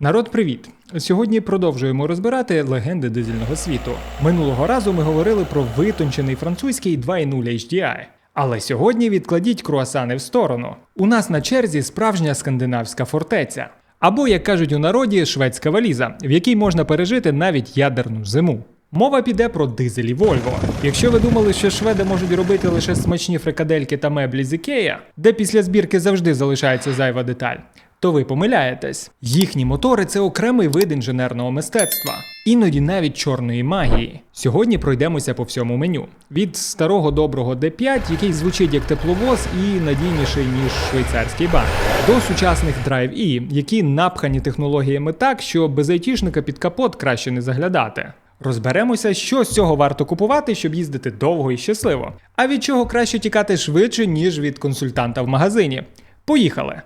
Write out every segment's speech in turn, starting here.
Народ, привіт! Сьогодні продовжуємо розбирати легенди дизельного світу. Минулого разу ми говорили про витончений французький 2.0 HDI. Але сьогодні відкладіть круасани в сторону. У нас на черзі справжня скандинавська фортеця. Або, як кажуть у народі, шведська валіза, в якій можна пережити навіть ядерну зиму. Мова піде про дизелі Volvo. Якщо ви думали, що шведи можуть робити лише смачні фрикадельки та меблі з Ikea, де після збірки завжди залишається зайва деталь, то ви помиляєтесь. Їхні мотори це окремий вид інженерного мистецтва, іноді навіть чорної магії. Сьогодні пройдемося по всьому меню: від старого доброго D5, який звучить як тепловоз і надійніший ніж швейцарський банк, до сучасних Drive E, які напхані технологіями так, що без айтішника під капот краще не заглядати. Розберемося, що з цього варто купувати, щоб їздити довго і щасливо, а від чого краще тікати швидше, ніж від консультанта в магазині. Поїхали!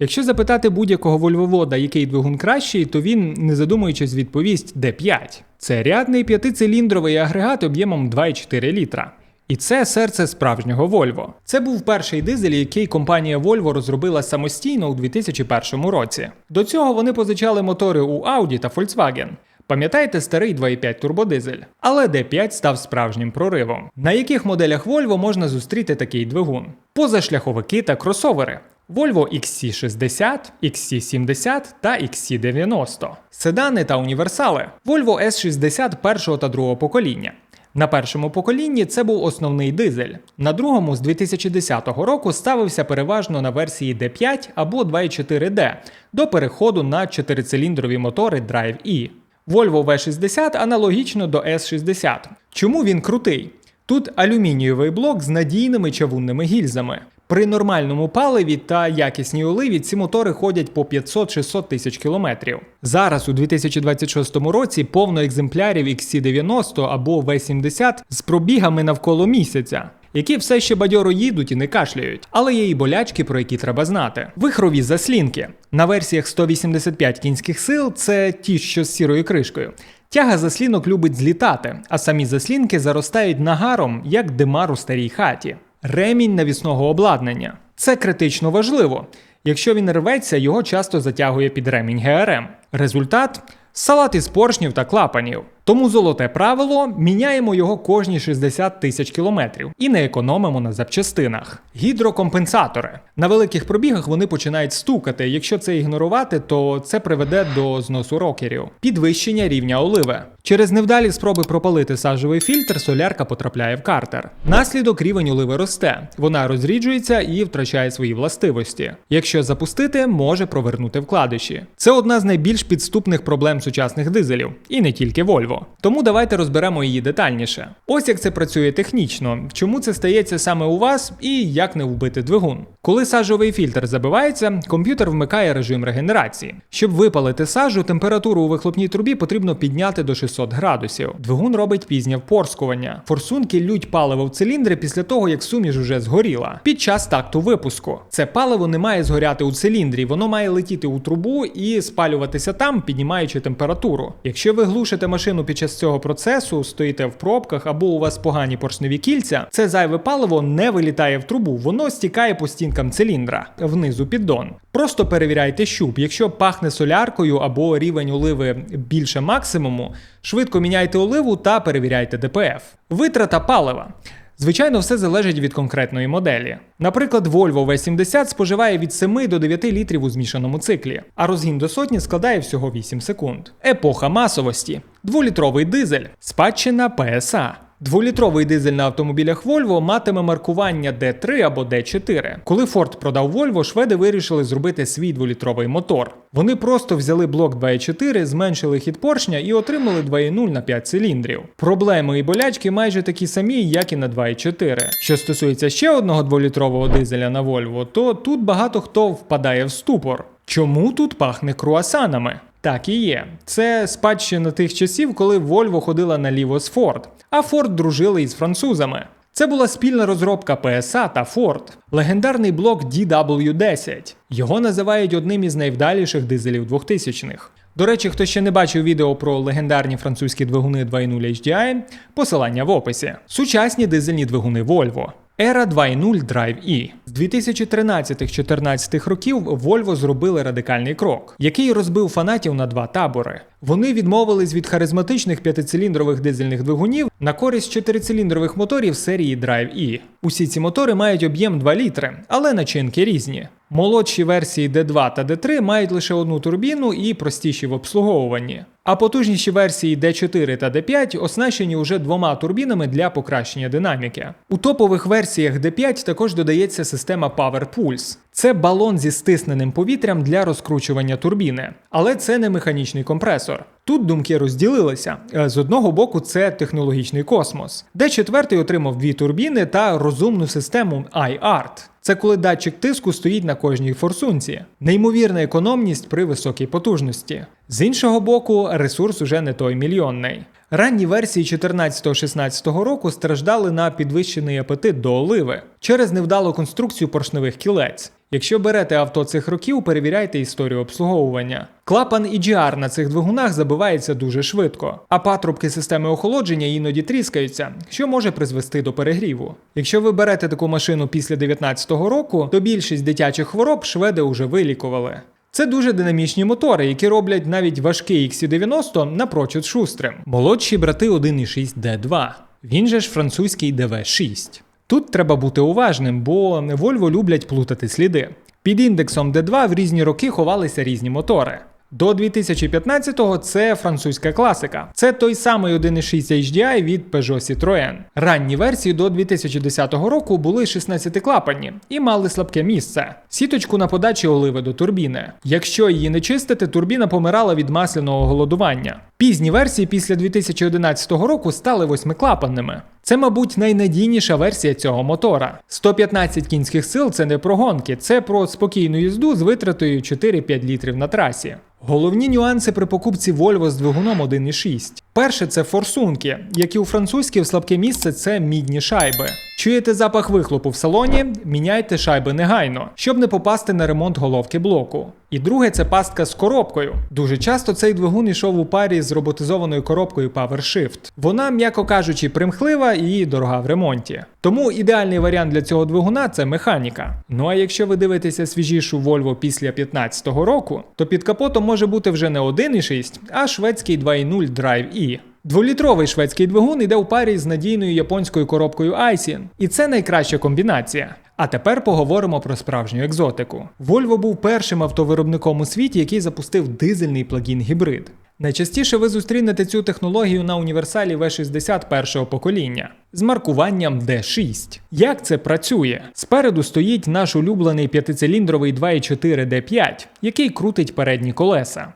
Якщо запитати будь-якого вольвовода, який двигун кращий, то він, не задумуючись, відповість D5. Це рядний п'ятициліндровий агрегат об'ємом 2,4 літра. І це серце справжнього Volvo. Це був перший дизель, який компанія Volvo розробила самостійно у 2001 році. До цього вони позичали мотори у Audi та Volkswagen. Пам'ятаєте старий 2,5 турбодизель? Але D5 став справжнім проривом. На яких моделях Volvo можна зустріти такий двигун? Позашляховики та кросовери. Volvo XC60, XC70 та XC90. Седани та універсали. Volvo S60 першого та другого покоління. На першому поколінні це був основний дизель. На другому з 2010 року ставився переважно на версії D5 або 2.4D до переходу на чотирициліндрові мотори Drive E. Volvo V60 аналогічно до S60. Чому він крутий? Тут алюмінієвий блок з надійними чавунними гільзами. При нормальному паливі та якісній оливі ці мотори ходять по 500-600 тисяч кілометрів. Зараз у 2026 році повно екземплярів XC90 або V70 з пробігами навколо місяця. Які все ще бадьоро їдуть і не кашляють, але є і болячки, про які треба знати. Вихрові заслінки на версіях 185 кінських сил це ті, що з сірою кришкою. Тяга заслінок любить злітати, а самі заслінки заростають нагаром, як димар у старій хаті. Ремінь навісного обладнання. Це критично важливо. Якщо він рветься, його часто затягує під ремінь ГРМ. Результат салат із поршнів та клапанів. Тому золоте правило міняємо його кожні 60 тисяч кілометрів і не економимо на запчастинах. Гідрокомпенсатори на великих пробігах вони починають стукати. Якщо це ігнорувати, то це приведе до зносу рокерів, підвищення рівня оливи. Через невдалі спроби пропалити сажовий фільтр, солярка потрапляє в картер. Наслідок рівень оливи росте, вона розріджується і втрачає свої властивості. Якщо запустити, може провернути вкладиші. Це одна з найбільш підступних проблем сучасних дизелів, і не тільки Volvo. Тому давайте розберемо її детальніше. Ось як це працює технічно, чому це стається саме у вас і як не вбити двигун. Коли сажовий фільтр забивається, комп'ютер вмикає режим регенерації. Щоб випалити сажу, температуру у вихлопній трубі потрібно підняти до 600 градусів. Двигун робить пізнє впорскування. Форсунки лють паливо в циліндри після того, як суміш уже згоріла. Під час такту випуску. Це паливо не має згоряти у циліндрі, воно має летіти у трубу і спалюватися там, піднімаючи температуру. Якщо ви глушите машину під час цього процесу, стоїте в пробках або у вас погані поршневі кільця, це зайве паливо не вилітає в трубу, воно стікає по стінкам циліндра внизу піддон. Просто перевіряйте щуп. Якщо пахне соляркою або рівень оливи більше максимуму, швидко міняйте оливу та перевіряйте ДПФ. Витрата палива. Звичайно, все залежить від конкретної моделі. Наприклад, Volvo V70 споживає від 7 до 9 літрів у змішаному циклі, а розгін до сотні складає всього 8 секунд. Епоха масовості. Дволітровий дизель, спадщина PSA. Дволітровий дизель на автомобілях Volvo матиме маркування D3 або D4. Коли Ford продав Volvo, шведи вирішили зробити свій дволітровий мотор. Вони просто взяли блок 2.4, зменшили хід поршня і отримали 2.0 на 5 циліндрів. Проблеми і болячки майже такі самі, як і на 2.4. Що стосується ще одного дволітрового дизеля на Volvo, то тут багато хто впадає в ступор. Чому тут пахне круасанами? Так і є. Це спадщина тих часів, коли Volvo ходила наліво з Ford, а Ford дружили із французами. Це була спільна розробка PSA та Ford, легендарний блок DW10. Його називають одним із найвдаліших дизелів 2000-х. До речі, хто ще не бачив відео про легендарні французькі двигуни 2.0 HDI, посилання в описі. Сучасні дизельні двигуни Volvo. Ера 2.0 Drive E. З 2013-14 років Volvo зробили радикальний крок, який розбив фанатів на два табори. Вони відмовились від харизматичних п'ятициліндрових дизельних двигунів на користь чотирициліндрових моторів серії Drive E. Усі ці мотори мають об'єм 2 літри, але начинки різні. Молодші версії D2 та D3 мають лише одну турбіну і простіші в обслуговуванні. А потужніші версії D4 та D5 оснащені уже двома турбінами для покращення динаміки. У топових версіях D5 також додається система Power Pulse. Це балон зі стисненим повітрям для розкручування турбіни, але це не механічний компресор. Тут думки розділилися. Е, З одного боку, це технологічний космос, де четвертий отримав дві турбіни та розумну систему iArt. Це коли датчик тиску стоїть на кожній форсунці. Неймовірна економність при високій потужності. З іншого боку, ресурс уже не той мільйонний. Ранні версії 14-16 року страждали на підвищений апетит до оливи через невдалу конструкцію поршневих кілець. Якщо берете авто цих років, перевіряйте історію обслуговування. Клапан EGR на цих двигунах забивається дуже швидко, а патрубки системи охолодження іноді тріскаються, що може призвести до перегріву. Якщо ви берете таку машину після 2019 року, то більшість дитячих хвороб шведи вже вилікували. Це дуже динамічні мотори, які роблять навіть важкий XC90 напрочуд шустрим. Молодші брати 1.6 D2. Він же ж французький DV6. Тут треба бути уважним, бо Volvo люблять плутати сліди. Під індексом D2 в різні роки ховалися різні мотори. До 2015-го це французька класика. Це той самий 1.6 HDI від Peugeot Citroën. Ранні версії до 2010 року були 16-клапанні і мали слабке місце. Сіточку на подачі оливи до турбіни. Якщо її не чистити, турбіна помирала від масляного голодування. Пізні версії після 2011 року стали восьмиклапанними. Це, мабуть, найнадійніша версія цього мотора. 115 кінських сил це не про гонки, це про спокійну їзду з витратою 4-5 літрів на трасі. Головні нюанси при покупці Volvo з двигуном 1.6. Перше це форсунки, які у французьків слабке місце це мідні шайби. Чуєте запах вихлопу в салоні? Міняйте шайби негайно, щоб не попасти на ремонт головки блоку. І друге це пастка з коробкою. Дуже часто цей двигун йшов у парі з роботизованою коробкою PowerShift. Вона, м'яко кажучи, примхлива і дорога в ремонті. Тому ідеальний варіант для цього двигуна це механіка. Ну а якщо ви дивитеся свіжішу Volvo після 2015 року, то під капотом може бути вже не 1.6, а шведський 2.0 Drive E. Дволітровий шведський двигун йде у парі з надійною японською коробкою Aisin. І це найкраща комбінація. А тепер поговоримо про справжню екзотику. Volvo був першим автовиробником у світі, який запустив дизельний плагін гібрид. Найчастіше ви зустрінете цю технологію на універсалі V60 першого покоління з маркуванням D6. Як це працює? Спереду стоїть наш улюблений п'ятициліндровий 2.4 D5, який крутить передні колеса.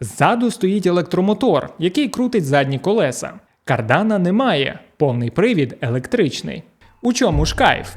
Ззаду стоїть електромотор, який крутить задні колеса. Кардана немає, повний привід електричний. У чому ж кайф?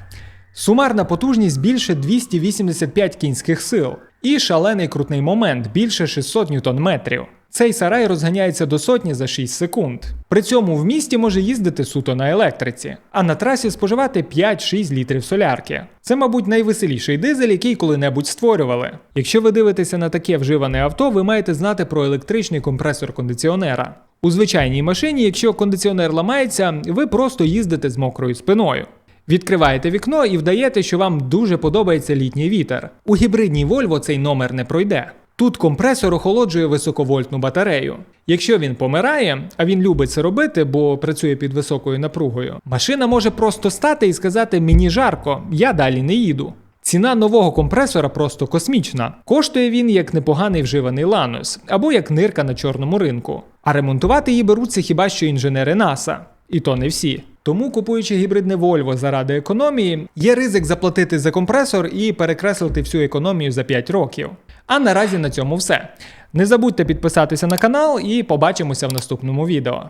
Сумарна потужність більше 285 кінських сил і шалений крутний момент більше 600 ньютон-метрів. Цей сарай розганяється до сотні за 6 секунд. При цьому в місті може їздити суто на електриці, а на трасі споживати 5-6 літрів солярки. Це, мабуть, найвеселіший дизель, який коли-небудь створювали. Якщо ви дивитеся на таке вживане авто, ви маєте знати про електричний компресор кондиціонера. У звичайній машині, якщо кондиціонер ламається, ви просто їздите з мокрою спиною. Відкриваєте вікно і вдаєте, що вам дуже подобається літній вітер. У гібридній Volvo цей номер не пройде. Тут компресор охолоджує високовольтну батарею. Якщо він помирає, а він любить це робити, бо працює під високою напругою, машина може просто стати і сказати мені жарко, я далі не їду. Ціна нового компресора просто космічна. Коштує він як непоганий вживаний ланус або як нирка на чорному ринку. А ремонтувати її беруться хіба що інженери НАСА. І то не всі. Тому, купуючи гібридне Volvo заради економії, є ризик заплатити за компресор і перекреслити всю економію за 5 років. А наразі на цьому все. Не забудьте підписатися на канал і побачимося в наступному відео.